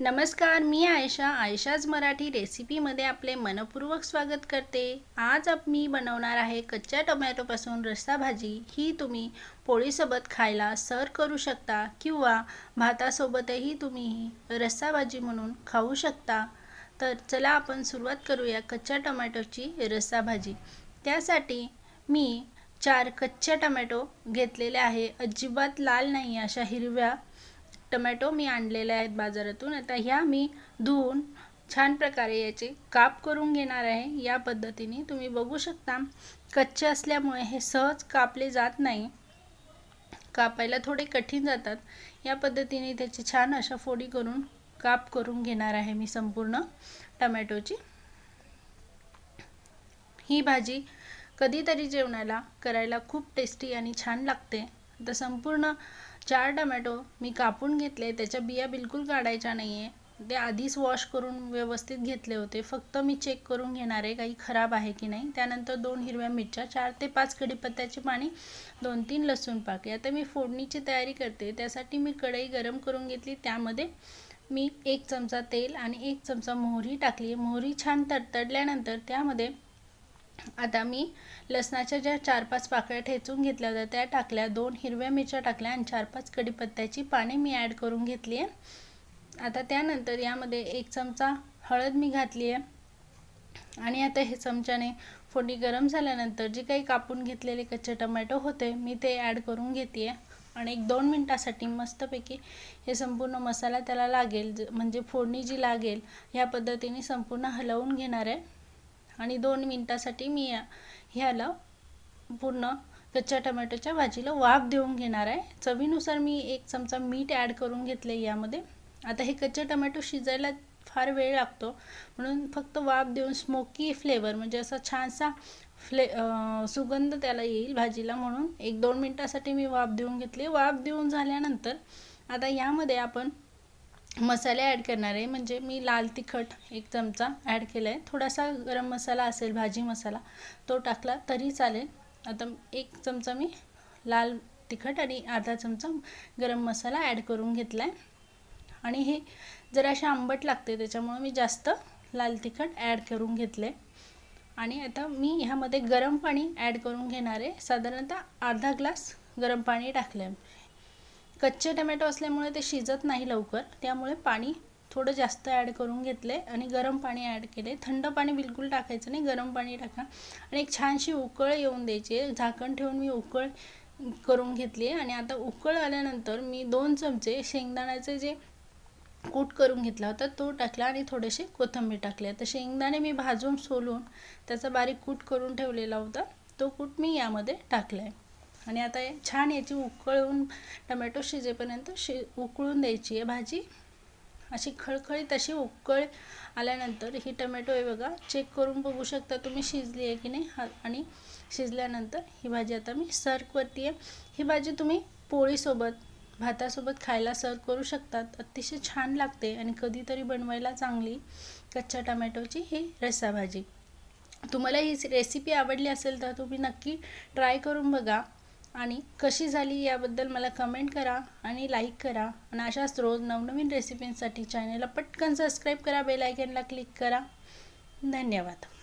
नमस्कार मी आयशा. आयशाज मराठी रेसिपीमध्ये आपले मनपूर्वक स्वागत करते. आज आप मी बनवणार आहे कच्च्या टोमॅटोपासून रस्सा भाजी. ही तुम्ही पोळीसोबत खायला सर्व करू शकता किंवा भातासोबतही तुम्ही ही रस्सा भाजी म्हणून खाऊ शकता. तर चला आपण सुरुवात करूया कच्च्या टोमॅटोची रस्सा भाजी. त्यासाठी मी चार कच्च्या टोमॅटो घेतलेले आहे. अजिबात लाल नाही अशा हिरव्या टमॅटो मी आणलेले आहेत बाजारातून. आता ह्या मी धुवून छान प्रकारे याचे काप करून घेणार आहे. या पद्धतीने तुम्ही बघू शकता कच्चे असल्यामुळे हे सहज कापले जात नाही. कापायला थोडे कठीण जातात. या पद्धतीने त्याची छान अशा फोडी करून काप करून घेणार आहे मी संपूर्ण टमॅटोची. ही भाजी कधीतरी जेवणाला करायला खूप टेस्टी आणि छान लागते. तर संपूर्ण चार टमॅटो मी कापून घेतले त्याच्या बिया बिलकुल काढायच्या नाही आहे ते आधीच वॉश करून व्यवस्थित घेतले होते. फक्त मी चेक करून घेणार आहे काही खराब आहे की नाही. त्यानंतर दोन हिरव्या मिरच्या चार ते पाच कढीपत्त्याचे पाणी दोन तीन लसूण पाक. आता मी फोडणीची तयारी करते. त्यासाठी मी कढई गरम करून घेतली. त्यामध्ये मी एक चमचा तेल आणि एक चमचा मोहरी टाकली. मोहरी छान तडतडल्यानंतर त्यामध्ये आता मी लसणाच्या ज्या चार पाच पाकळ्या ठेचून घेतल्या होत्या त्या टाकल्या. दोन हिरव्या मिरच्या टाकल्या आणि चार पाच कढीपत्त्याची पाने मी ॲड करून घेतली आहे. आता त्यानंतर यामध्ये एक चमचा हळद मी घातली आहे. आणि आता हे चमच्याने फोडणी गरम झाल्यानंतर जे काही कापून घेतलेले कच्चे टमॅटो होते मी ते ॲड करून घेते आहे. आणि एक दोन मिनटासाठी मस्तपैकी हे संपूर्ण मसाला त्याला लागेल म्हणजे फोडणी जी लागेल ह्या पद्धतीने संपूर्ण हलवून घेणार आहे. आणि दोन मिनटासाठी मी ह्याला पूर्ण कच्च्या टमॅटोच्या भाजीला वाफ देऊन घेणार आहे. चवीनुसार मी एक चमचा मीठ ॲड करून घेतले यामध्ये. आता हे कच्चे टमॅटो शिजायला फार वेळ लागतो. म्हणून फक्त वाफ देऊन स्मोकी फ्लेवर म्हणजे असा छानसा फ्ले सुगंध त्याला येईल भाजीला म्हणून. एक दोन मिनटासाठी मी वाफ देऊन घेतली. वाफ देऊन झाल्यानंतर आता यामध्ये आपण मसाले ॲड करणार आहे. म्हणजे मी लाल तिखट एक चमचा ॲड केला आहे. थोडासा गरम मसाला असेल भाजी मसाला तो टाकला तरी चालेल. आता एक चमचा मी लाल तिखट आणि अर्धा चमचा गरम मसाला ॲड करून घेतला आहे आणि हे जराशा आंबट लागते त्याच्यामुळं मी जास्त लाल तिखट ॲड करून घेतले आणि आता मी ह्यामध्ये गरम पाणी ॲड करून घेणार आहे. साधारणतः अर्धा ग्लास गरम पाणी टाकलं आहे कच्चे टमॅटो असल्यामुळे ते शिजत नाही लवकर. त्यामुळे पाणी थोडं जास्त ॲड करून घेतले आणि गरम पाणी ॲड केले. थंड पाणी बिलकुल टाकायचं नाही गरम पाणी टाका. आणि एक छानशी उकळ येऊन द्यायची. झाकण ठेवून मी उकळ करून घेतली आणि आता उकळ आल्यानंतर मी दोन चमचे शेंगदाण्याचे जे कूट करून घेतला होता तो टाकला आणि थोडेसे कोथिंबीर टाकले. तर शेंगदाणे मी भाजून सोलून त्याचा बारीक कूट करून ठेवलेला होता. तो कूट मी यामध्ये टाकला आहे आणि आता छान याची उकळून टमॅटो शिजेपर्यंत शि उकळून द्यायची. आहे भाजी अशी खळखळीत अशी उकळ आल्यानंतर ही टमॅटो आहे बघा चेक करून बघू शकता तुम्ही शिजली आहे की नाही. हा आणि शिजल्यानंतर ही भाजी आता मी सर्व करते आहे. ही भाजी तुम्ही पोळीसोबत भातासोबत खायला सर्व करू शकतात. अतिशय छान लागते आणि कधीतरी बनवायला चांगली कच्च्या टमॅटोची ही रसाभाजी. तुम्हाला ही रेसिपी आवडली असेल तर तुम्ही नक्की ट्राय करून बघा. आणि कशी झाली याबद्दल मला कमेंट करा आणि लाईक करा. आणि अशाच रोज नवनवीन रेसिपींसाठी चॅनलला पटकन सबस्क्राईब करा बेल आयकनला क्लिक करा. धन्यवाद.